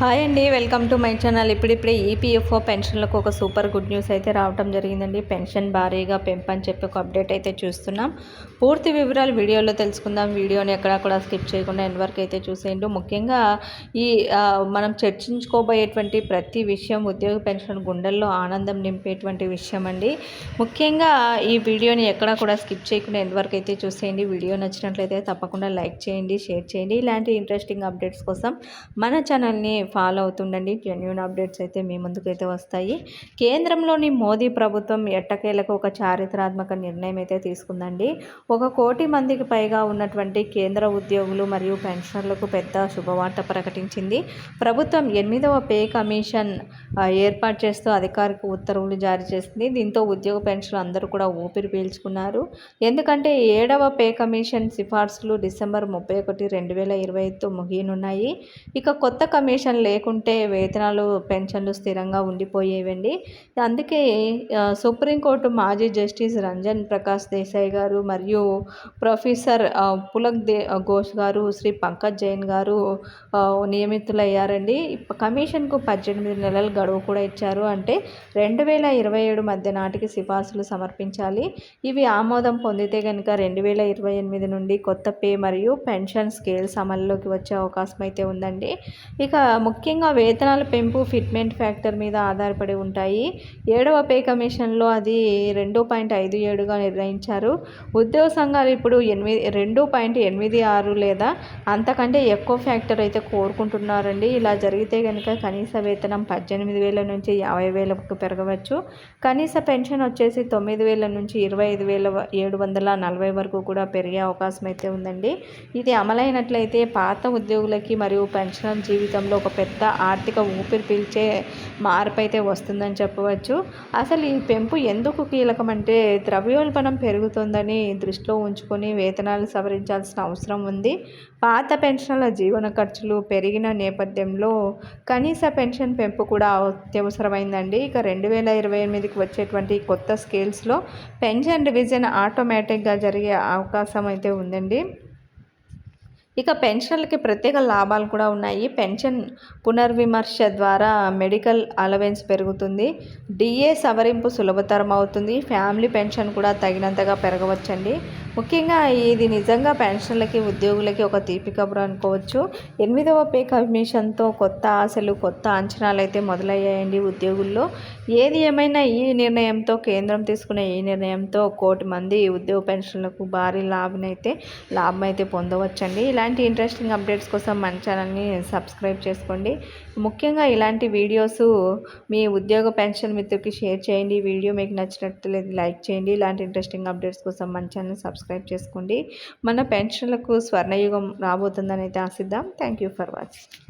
Hi అండి welcome to my channel. ఇప్పుడిప్పుడే EPFO పెన్షన్లకు ఒక సూపర్ గుడ్ న్యూస్ అయితే రావటం జరిగిందండి. పెన్షన్ భారీగా పెంపని చెప్పి ఒక అప్డేట్ అయితే చూస్తున్నాం. పూర్తి వివరాలు వీడియోలో తెలుసుకుందాం. వీడియోని ఎక్కడా కూడా స్కిప్ చేయకుండా ఎండ్ వరకు అయితే చూసేయండి. ముఖ్యంగా ఈ మనం చర్చించుకోబోయేటువంటి ప్రతి విషయం ఉద్యోగ పెన్షన్ గుండెల్లో ఆనందం నింపేటువంటి విషయం అండి. ముఖ్యంగా ఈ వీడియోని ఎక్కడా కూడా స్కిప్ చేయకుండా ఎండ్ వరకు అయితే చూసేయండి. వీడియో నచ్చినట్లయితే తప్పకుండా లైక్ చేయండి షేర్ చేయండి. ఇలాంటి ఇంట్రెస్టింగ్ అప్డేట్స్ కోసం మన ఛానల్ని ఫాలో అవుతుండండి. జెన్యున్ అప్డేట్స్ అయితే మీ ముందుకైతే వస్తాయి. కేంద్రంలోని మోదీ ప్రభుత్వం ఎట్టకేలకు ఒక చారిత్రాత్మక నిర్ణయం అయితే తీసుకుందండి. ఒక కోటి మందికి పైగా ఉన్నటువంటి కేంద్ర ఉద్యోగులు మరియు పెన్షనర్లకు పెద్ద శుభవార్త ప్రకటించింది. ప్రభుత్వం ఎనిమిదవ పే కమిషన్ ఏర్పాటు చేస్తూ అధికారిక ఉత్తర్వులు జారీ చేసింది. దీంతో ఉద్యోగ పెన్షన్లు అందరూ కూడా ఊపిరి పీల్చుకున్నారు. ఎందుకంటే ఏడవ పే కమిషన్ సిఫార్సులు డిసెంబర్ ముప్పై ఒకటి రెండు వేల ఇరవై ఐదుతో ముగియనున్నాయి. ఇక కొత్త కమిషన్ లేకుంటే వేతనాలు పెన్షన్లు స్థిరంగా ఉండిపోయేవండి. అందుకే సుప్రీంకోర్టు మాజీ జస్టిస్ రంజన్ ప్రకాష్ దేశాయ్ గారు మరియు ప్రొఫెసర్ పులక్ దే ఘోష్ గారు శ్రీ పంకజ్ జైన్ గారు నియమితులయ్యారండి. కమిషన్కు పద్దెనిమిది నెలలు గడువు కూడా ఇచ్చారు. అంటే రెండు వేల ఇరవై ఏడు మధ్య నాటికి సిఫార్సులు సమర్పించాలి. ఇవి ఆమోదం పొందితే కనుక రెండు వేల ఇరవై ఎనిమిది నుండి కొత్త పే మరియు పెన్షన్ స్కేల్స్ అమల్లోకి వచ్చే అవకాశం అయితే ఉందండి. ఇక ముఖ్యంగా వేతనాల పెంపు ఫిట్మెంట్ ఫ్యాక్టర్ మీద ఆధారపడి ఉంటాయి. ఏడవ పే కమిషన్లో అది రెండు పాయింట్ ఐదు ఏడుగా నిర్ణయించారు. ఉద్యోగ సంఘాలు ఇప్పుడు ఎనిమిది రెండు పాయింట్ ఎనిమిది ఆరు లేదా అంతకంటే ఎక్కువ ఫ్యాక్టర్ అయితే కోరుకుంటున్నారండి. ఇలా జరిగితే కనుక కనీస వేతనం పద్దెనిమిది వేల నుంచి యాభై వేలకు పెరగవచ్చు. కనీస పెన్షన్ వచ్చేసి తొమ్మిది వేల నుంచి ఇరవై ఐదు వేల ఏడు వందల నలభై వరకు కూడా పెరిగే అవకాశం అయితే ఉందండి. ఇది అమలైనట్లయితే పాత ఉద్యోగులకి మరియు పెన్షనర్ జీవితంలో ఒక పెద్ద ఆర్థిక ఊపిరి పీల్చే మార్పు అయితే వస్తుందని చెప్పవచ్చు. అసలు ఈ పెంపు ఎందుకు కీలకమంటే ద్రవ్యోల్బణం పెరుగుతుందని దృష్టిలో ఉంచుకొని వేతనాలు సవరించాల్సిన అవసరం ఉంది. పాత పెన్షన్ల జీవన ఖర్చులు పెరిగిన నేపథ్యంలో కనీస పెన్షన్ పెంపు కూడా అత్యవసరమైందండి ఇక రెండు వేల ఇరవై ఎనిమిదికి వచ్చేటువంటి కొత్త స్కేల్స్లో పెన్షన్ డివిజన్ ఆటోమేటిక్గా జరిగే అవకాశం అయితే ఉందండి. ఇక పెన్షన్లకి ప్రత్యేక లాభాలు కూడా ఉన్నాయి. పెన్షన్ పునర్విమర్శ ద్వారా మెడికల్ అలవెన్స్ పెరుగుతుంది. డిఏ సవరింపు సులభతరం అవుతుంది. ఫ్యామిలీ పెన్షన్ కూడా తగినంతగా పెరగవచ్చండి. ముఖ్యంగా ఇది నిజంగా పెన్షన్లకి ఉద్యోగులకి ఒక తీపి కబురు అనుకోవచ్చు. ఎనిమిదవ పే కమిషన్తో కొత్త ఆశలు కొత్త అంచనాలు అయితే మొదలయ్యాయండి ఉద్యోగుల్లో. ఏది ఏమైనా ఈ నిర్ణయంతో కేంద్రం తీసుకునే ఈ నిర్ణయంతో కోటి మంది ఉద్యోగ పెన్షన్లకు భారీ లాభం అయితే లాభం అయితే పొందవచ్చండి. ఇలాంటి ఇంట్రెస్టింగ్ అప్డేట్స్ కోసం మన ఛానల్ని సబ్స్క్రైబ్ చేసుకోండి. ముఖ్యంగా ఇలాంటి వీడియోస్ మీ ఉద్యోగ పెన్షన్ మిత్రుకి షేర్ చేయండి. వీడియో మీకు నచ్చినట్లయితే లైక్ చేయండి. ఇలాంటి ఇంట్రెస్టింగ్ అప్డేట్స్ కోసం మన ఛానల్ సబ్స్క్రైబ్ సబ్స్క్రైబ్ చేసుకోండి. మన పెన్షన్లకు స్వర్ణయుగం రాబోతుందని అయితే ఆశిద్దాం. Thank you for watching